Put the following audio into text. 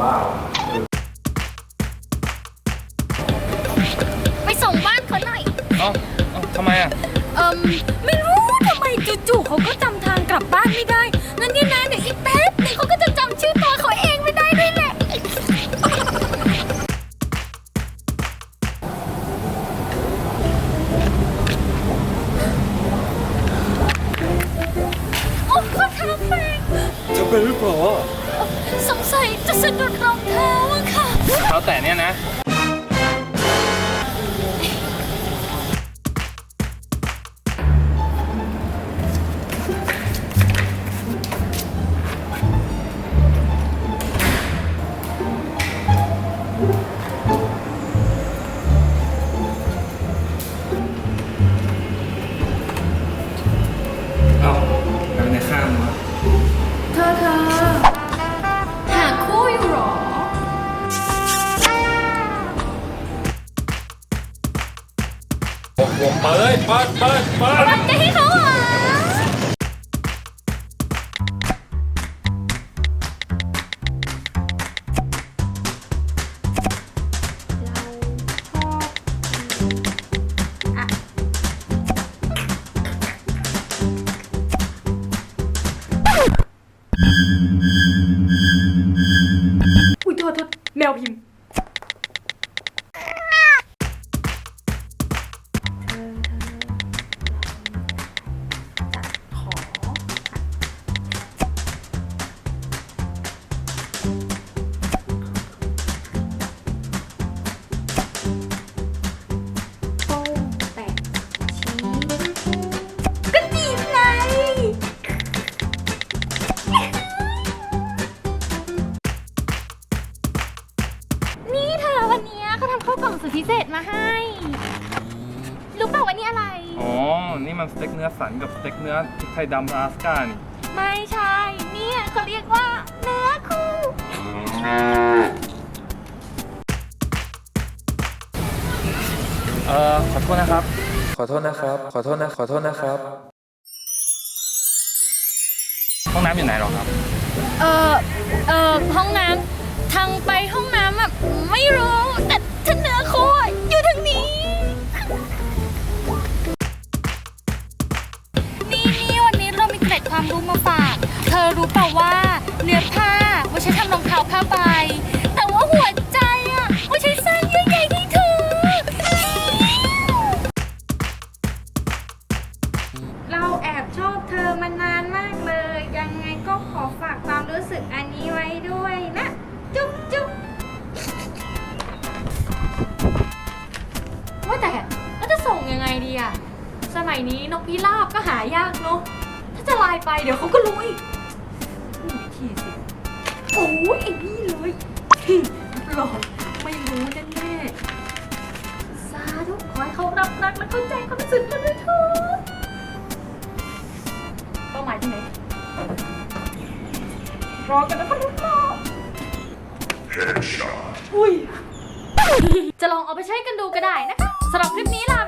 บ้าเหรอเออไปส่งบ้านเขาหน่อย เอ้าเอ้าทำไมอะ เอิมไม่รู้ทำไมจู่ๆเขาก็จำทางกลับบ้านไม่ได้ สะสะดุดรองเท้าอะค่ะ เท้าแตะเนี่ยนะ เปิดเปิดเปิดเปิดมันจะให้เขาเหรออุ้ยโทษโทษแมวพิมพ์ อวันเนี้ยเขาทำข้าวกล่องสุดพิเศษมาให้ รู้เปล่าว่านี่อะไร อ๋อ นี่มันสเต็กเนื้อสันกับสเต็กเนื้อพริกไทยดำอลาสก้านี่ไม่ใช่ เนี่ยเขาเรียกว่าเนื้อคู่ เอ่อ ขอโทษนะครับ ขอโทษนะครับ ขอโทษนะ ขอโทษนะครับ ห้องน้ำอยู่ไหนหรอครับ เออเออห้องน้ำทางไปห้องน้ำอะไม่รู้แต่ ฉันเนื้อคู่อะอยู่ทางนี้ นี่นี่วันนี้เรามีเกร็ดความรู้มาฝาก เธอรู้เปล่าว่าเนื้อผ้า สมัยนี้นกพิราบก็หายากเนอะถ้าจะไลน์ไปเดี๋ยวเขาก็รู้อีกมีวิธีสิ โอ้ยไอ้นี่เลยหลอกไม่รู้แน่ๆสาธุขอให้เขารับรักและเข้าใจความรู้สึกกันด้วยเถิดเป้าหมายที่ไหน รอกันนะพนุษย์รออุ้ย จะลองเอาไปใช้กันดูก็ได้นะคะสำหรับคลิปนี้ลาไป